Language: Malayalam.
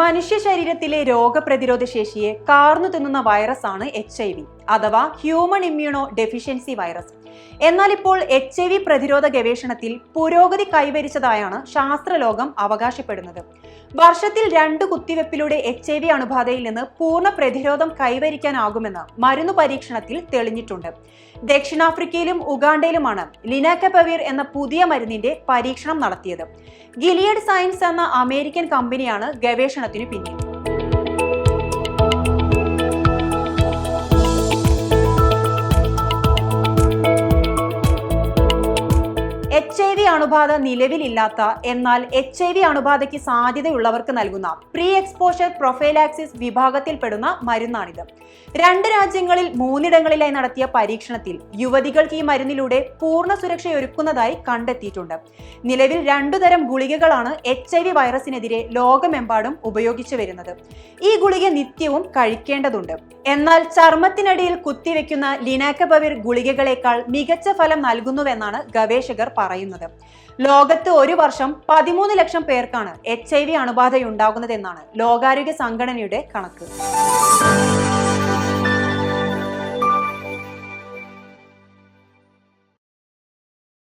മനുഷ്യ ശരീരത്തിലെ രോഗപ്രതിരോധ ശേഷിയെ കാർന്നു തിന്നുന്ന വൈറസാണ് എച്ച് ഐ വി അഥവാ ഹ്യൂമൺ ഇമ്മ്യൂണോ ഡെഫിഷ്യൻസി വൈറസ് എന്നാൽ ഇപ്പോൾ എച്ച് ഐ വി പ്രതിരോധ ഗവേഷണത്തിൽ പുരോഗതി കൈവരിച്ചതായാണ് ശാസ്ത്രലോകം അവകാശപ്പെടുന്നത്. വർഷത്തിൽ രണ്ട് കുത്തിവെപ്പിലൂടെ എച്ച് ഐ വി അണുബാധയിൽ നിന്ന് പൂർണ പ്രതിരോധം കൈവരിക്കാനാകുമെന്ന് മരുന്ന് പരീക്ഷണത്തിൽ തെളിഞ്ഞിട്ടുണ്ട്. ദക്ഷിണാഫ്രിക്കയിലും ഉഗാണ്ടയിലുമാണ് ലിനാക്കപവീർ എന്ന പുതിയ മരുന്നിന്റെ പരീക്ഷണം നടത്തിയത്. ഗിലിയഡ് സയൻസ് എന്ന അമേരിക്കൻ കമ്പനിയാണ് ഗവേഷണത്തിന് പിന്നിൽ. എച്ച് ഐ വി അണുബാധ നിലവിലില്ലാത്ത എന്നാൽ എച്ച് ഐ വി അണുബാധയ്ക്ക് സാധ്യതയുള്ളവർക്ക് നൽകുന്ന പ്രീ എക്സ്പോഷർ പ്രൊഫൈലാക്സിസ് വിഭാഗത്തിൽപ്പെടുന്ന മരുന്നാണിത്. രണ്ട് രാജ്യങ്ങളിൽ മൂന്നിടങ്ങളിലായി നടത്തിയ പരീക്ഷണത്തിൽ യുവതികൾക്ക് ഈ മരുന്നിലൂടെ പൂർണ സുരക്ഷയൊരുക്കുന്നതായി കണ്ടെത്തിയിട്ടുണ്ട്. നിലവിൽ രണ്ടു തരം ഗുളികകളാണ് എച്ച് ഐ വി വൈറസിനെതിരെ ലോകമെമ്പാടും ഉപയോഗിച്ചു വരുന്നത്. ഈ ഗുളിക നിത്യവും കഴിക്കേണ്ടതുണ്ട്. എന്നാൽ ചർമ്മത്തിനടിയിൽ കുത്തിവെക്കുന്ന ലിനാക്കബവിർ ഗുളികകളേക്കാൾ മികച്ച ഫലം നൽകുന്നുവെന്നാണ് ഗവേഷകർ പറയുന്നത്. ലോകത്ത് ഒരു വർഷം പതിമൂന്ന് ലക്ഷം പേർക്കാണ് എച്ച് ഐ വി അണുബാധയുണ്ടാകുന്നതെന്നാണ് ലോകാരോഗ്യ സംഘടനയുടെ കണക്ക്.